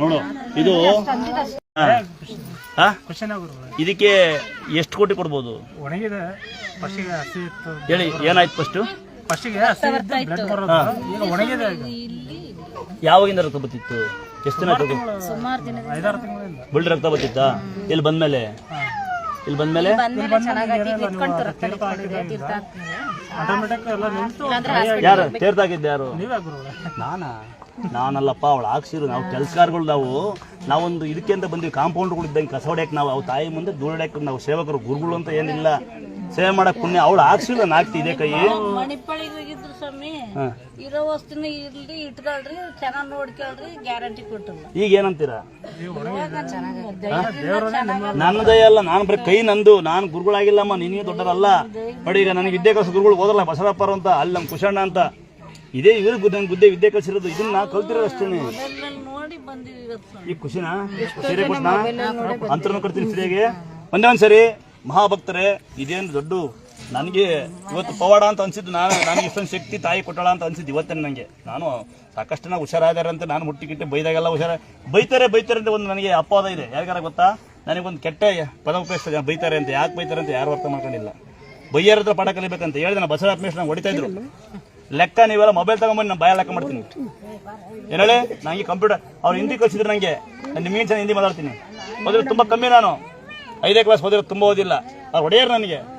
ನೋಡು ಇದು ಇದಕ್ಕೆ ಎಷ್ಟು ಕೋಟಿ ಕೊಡ್ಬೋದು? ಒಣಗಿದೆ ಹೇಳಿ ಏನಾಯ್ತು ಫಸ್ಟ್ ಫಸ್ಟಿಗೆ ಬ್ಲಡ್ ಬರೋದು. ಈಗ ಒಣಗಿದೆ ಯಾವಾಗಿಂದ ರಕ್ತ ಬರ್ತಿತ್ತು ಎಷ್ಟು ದಿನ ಬಿಲ್ಡ್ ಸುಮಾರು ದಿನ ಐದಾರು ತಿಂಗಳಿಂದ. ಬುಳ್ಳಿ ರಕ್ತ ಬರ್ತಿತ್ತಾ ಇಲ್ಲಿ ಬಂದ್ಮೇಲೆ? ಇಲ್ಲಿ ಬಂದ್ಮೇಲೆ? ಯಾರು? ತೀರ್ಥಾಗಿದ್ದೆ ಯಾರು? ನಾನಾ? ನಾನಲ್ಲಪ್ಪ ಅವಳು ಹಾಕ್ಸಿರು. ನಾವು ಕೆಲಸಗಾರಗಳು ನಾವು. ನಾವೊಂದು ಇದಕ್ಕೆ ಅಂತ ಬಂದಿವಿ. ಕಾಂಪೌಂಡ್ಗಳು ಇದ್ದಂಗೆ ಕಸ ಹೊಡ್ಯಕ್ಕೆ ನಾವು ಅವ್ರ ತಾಯಿ ಮುಂದೆ ಧೂಳಡ್ಯಕ್ಕೆ ನಾವು ಸೇವಕರು ಗುರುಗಳು ಅಂತ ಏನಿಲ್ಲ. ಸೇವೆ ಮಾಡಕ್ ಪುಣ್ಯ ಅವಳು ಹಾಕ್ಸಿಲ್ಲ ನಾನು ಇದೆ ಕೈ ಮಣಿಪಾಳಿಗೆ ಹೋಗಿದ್ರು ಸ್ವಾಮಿ. ಹಾ. ಇರೋ ವಸ್ತುನ ಇರ್ಲಿ ಇಟ್ಕೊಳ್ರಿ ಚೆನ್ನಾಗಿ ನೋಡ್ಕೊಳ್ರಿ ಗ್ಯಾರಂಟಿ ಕೊಟ್ಟಿಲ್ಲ ಈಗ ಏನಂತೀರಾ? ಚೆನ್ನಾಗಿ ನನ್ನದೇ ಅಲ್ಲ ನಾನು ಬರೀ ಕೈ ನಂದು ನಾನು ಗುರುಗಳಾಗಿಲ್ಲಮ್ಮ ನಿನಗೆ ದೊಡ್ಡರಲ್ಲ ನೋಡಿ ಈಗ ನನಗೆ ವಿದ್ಯೆ ಕಲಿಸೋ ಗುರುಗಳು ಓದಲ್ಲ ಬಸವಪ್ಪರು ಅಂತ ಅಲ್ಲಿ ನಮ್ಮ ಕುಶಣ್ಣ ಅಂತ. ಇದೇ ಇವ್ರಿಗೆ ಗುದ್ದೆ ಗುದ್ದೆ ವಿದ್ಯೆ ಕಲಿಸಿರೋದು ಇದನ್ನ ನಾ ಕಲ್ತಿರೋದು ಅಷ್ಟೇ ಮೊಬೈಲ್ನಲ್ಲಿ ನೋಡಿ ಬಂದಿವಿ ಇವತ್ತು ಸ್ವಾಮಿ. ಈ ಖುಷಿನಾ? ಸೀರೆ ಕೊಟ್ನಾ ಅಂತರನ್ನು ಕೊಡ್ತೀನಿ ಫ್ರೀಯಾಗಿ. ಒಂದೇ ಒಂದು ಸರಿ ಮಹಾಭಕ್ತರೇ, ಇದೇನು ದೊಡ್ಡ ನನಗೆ ಇವತ್ತು ಪವಾಡ ಅಂತ ಅನ್ಸಿದ್ದು ನಾನು, ನನಗೆ ಇಷ್ಟೊಂದು ಶಕ್ತಿ ತಾಯಿ ಕೊಟ್ಟಳ ಅಂತ ಅನ್ಸಿದ್ದು ಇವತ್ತೇ ನನಗೆ. ನಾನು ಸಾಕಷ್ಟು ಜನ ಅಂತ ನಾನು ಮುಟ್ಟಿ ಗಿಟ್ಟಿ ಬೈದಾಗೆಲ್ಲ ಹುಷಾರ ಬೈತಾರೆ ಬೈತಾರೆ ಅಂತ ಒಂದು ನನಗೆ ಅಪವಾದ ಇದೆ. ಯಾರಿಗಾರ ಗೊತ್ತಾ? ನನಗೊಂದು ಕೆಟ್ಟ ಪದ ಉಪಯೋಗಿಸ್ತಾರೆ ಬೈತಾರೆ ಅಂತ, ಯಾಕೆ ಬೈತಾರೆ ಅಂತ ಯಾರು ಅರ್ಥ ಮಾಡ್ಕೊಂಡಿಲ್ಲ. ಬೈಯರ ಹತ್ರ ಪಾಠ ಕಲಿಬೇಕಂತ ಹೇಳಿದೆ, ನಾನು ಬಸವ ಅಪ್ಮೇಶ್ ನಂಗೆ ಹೊಡಿತಾ ಇದ್ರು. ಲೆಕ್ಕ ನೀವೆಲ್ಲ ಮೊಬೈಲ್ ತಗೊಂಬಂದು ನಾನು ಬಾಯ ಲೆಕ್ಕ ಮಾಡ್ತೀನಿ. ಏನೇಳೆ ಹೇಳಿ? ನಂಗೆ ಕಂಪ್ಯೂಟರ್ ಅವ್ರು ಹಿಂದಿ ಕಲಿಸಿದ್ರು ನನಗೆ ನಾನು ಚೆನ್ನಾಗಿ ಹಿಂದಿ ಮಾತಾಡ್ತೀನಿ. ಮೊದಲು ತುಂಬ ಕಮ್ಮಿ ನಾನು. ಐದೇ ಕ್ಲಾಸ್ ಓದಿರೋದು ತುಂಬ ಓದಿಲ್ಲ. ಅವ್ರು ಹೊಡೆಯರು ನನಗೆ.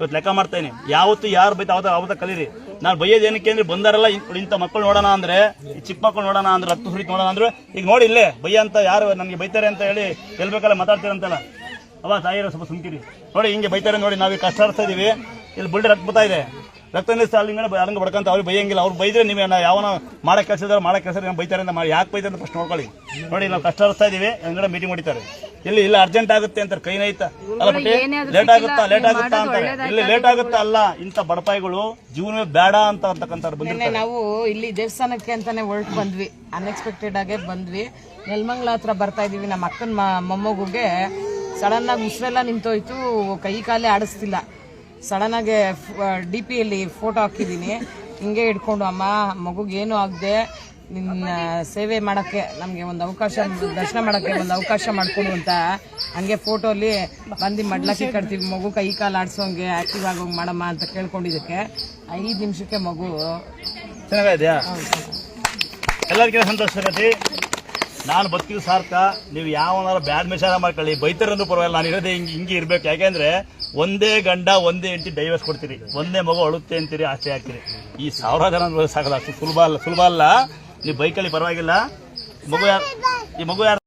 ಇವತ್ತು ಲೆಕ್ಕ ಮಾಡ್ತೇನೆ. ಯಾವತ್ತು ಯಾರು ಬೈತ ಅವತ್ತ ಅವತ್ತ ಕಲೀರಿ. ನಾನು ಬೈಯೋದು ಏನಕ್ಕೆ ಅಂದ್ರೆ ಬಂದಾರಲ್ಲ ಇಂಥ ಮಕ್ಕಳು ನೋಡೋಣ ಅಂದ್ರೆ, ಈ ಚಿಕ್ಕ ಮಕ್ಕಳು ನೋಡೋಣ ಅಂದ್ರೆ ರಕ್ತ ಸುರಿತು ನೋಡೋಣ ಅಂದ್ರೆ, ಈಗ ನೋಡಿ ಇಲ್ಲೇ, ಬೈಯ ಅಂತ ಯಾರು ನನಗೆ ಬೈತಾರೆ ಅಂತ ಹೇಳಿ ಎಲ್ಬೇಕಲ್ಲ ಮಾತಾಡ್ತೀರಂತಲ್ಲ. ಅವ ತಾಯಿರೋ ಸ್ವಲ್ಪ ಸುಮ್ಕಿರಿ. ನೋಡಿ ಹಿಂಗೆ ಬೈತಾರೆ ನೋಡಿ ನಾವು ಕಷ್ಟ ಆಡ್ತಾ ಇದೀವಿ. ಇಲ್ಲಿ ಬುಲ್ಡೆ ರಕ್ತ ಇದೆ. ರಕ್ತ ನಿಲ್ಲಿಸ್ತಾ ಅಲ್ಲಿ ಅರಂಗ ಬಡ್ಕಂತ ಅವ್ರಿಗೆ ಬೈಯಂಗಿಲ್ಲ. ಅವ್ರು ಬೈದ್ರೆ ನೀವು ಯಾವನ ಮಾಡೋ ಕೆಲಸ ಇದ್ದಾರೆ ಮಾಡೋ ಕೆಲಸ ಬೈತಾರೆ ಅಂತ ಮಾಡಿ ಯಾಕೆ ಬೈತಾರೆ ಅಂತ ಫಸ್ಟ್ ನೋಡ್ಕೊಳ್ಳಿ. ನೋಡಿ ನಾವು ಕಷ್ಟ ಆಡ್ತಾ ಇದೀವಿ. ಹಿಂಗಡೆ ಮೀಟಿಂಗ್ ಮಾಡಿದ್ದಾರೆ ಇಲ್ಲಿ ಇಲ್ಲ ಅರ್ಜೆಂಟ್ ಆಗುತ್ತೆ ಅಂತಾರೆ ಕೈ ನೈತಾ. ಅಲ್ಲ ಬಟ್ಟಿ ಲೇಟ್ ಆಗುತ್ತಾ ಲೇಟ್ ಆಗುತ್ತಾ ಅಂತ ಇಲ್ಲಿ ಲೇಟ್ ಆಗುತ್ತಾ ಅಲ್ಲ ಇಂಥ ಬಡಪಾಯಿಗಳು ಜೀವನವೇ ಬೇಡ ಅಂತ ಅಂತಕ್ಕಂಥವ್ರು ಬಂದಿರ್ತಾರೆ. ನಾವು ಇಲ್ಲಿ ದೇವಸ್ಥಾನಕ್ಕೆ ಅಂತಾನೆ ಹೊರಟು ಬಂದ್ವಿ. ಅನ್ಎಕ್ಸ್ಪೆಕ್ಟೆಡ್ ಆಗೇ ಬಂದ್ವಿ. ನೆಲಮಂಗ್ಲ ಹತ್ರ ಬರ್ತಾ ಇದೀವಿ ನಮ್ಮ ಅಕ್ಕನ ಮೊಮ್ಮಗುಗೆ ಸಡನ್ ಆಗಿ ಉಸಿರೆಲ್ಲ ನಿಂತೋಯ್ತು. ಕೈ ಕಾಲೇ ಆಡಿಸ್ತಿಲ್ಲ. ಸಡನ್ ಆಗಿ ಡಿ ಪಿಯಲ್ಲಿ ಫೋಟೋ ಹಾಕಿದ್ದೀನಿ. ಹಿಂಗೆ ಹಿಡ್ಕೊಂಡು ಅಮ್ಮ ಮಗುಗೆ ಏನೂ ಆಗದೆ? ನಿನ್ನ ಸೇವೆ ಮಾಡೋಕ್ಕೆ ನಮಗೆ ಒಂದು ಅವಕಾಶ ದರ್ಶನ ಮಾಡೋಕ್ಕೆ ಒಂದು ಅವಕಾಶ ಮಾಡಿಕೊಡು ಅಂತ ಹಂಗೆ ಫೋಟೋಲಿ ಬಂದು ಮಡ್ಲಕ್ಕಿ ಕಟ್ತೀವಿ. ಮಗು ಕೈ ಕಾಲು ಆಡಿಸೋಂಗೆ ಆಕ್ಟಿವ್ ಆಗೋಂಗೆ ಮಾಡಮ್ಮ ಅಂತ ಕೇಳ್ಕೊಂಡಿದ್ದಕ್ಕೆ. ಐದು ನಿಮಿಷಕ್ಕೆ ಮಗು. ಚೆನ್ನಾಗಿದೆಯಾ ಎಲ್ಲರಿಗೂ ಸಂತೋಷ ನಾನು ಬದುಕಿದ ಸಾರ್ಥ ನೀವು ಯಾವನಾರ ಬ್ಯಾಡ್ ವಿಚಾರ ಮಾಡ್ಕೊಳ್ಳಿ, ಬೈತಾರಂದ್ರೂ ಪರವಾಗಿಲ್ಲ, ನಾನು ಇರೋದೇ ಹಿಂಗೆ ಹಿಂಗೆ ಇರಬೇಕು. ಯಾಕೆಂದರೆ ಒಂದೇ ಗಂಡ, ಒಂದೇ ಹೆಂಡತಿ ಡೈವರ್ಸ್ ಕೊಡ್ತೀರಿ. ಒಂದೇ ಮಗು ಅಳುತ್ತೆ ಅಂತೀರಿ ಆಸೆ ಹಾಕ್ತೀರಿ ಈ ಸಾವಿರ ಜನ ಸಾಕಲ್ಲ ಸುಲಭ ಅಲ್ಲ ಸುಲಭ ಅಲ್ಲ. ನೀವು ಬೈಕಲ್ಲಿ ಪರವಾಗಿಲ್ಲ. ಮಗು ಯಾರು ಈ ಮಗು ಯಾರು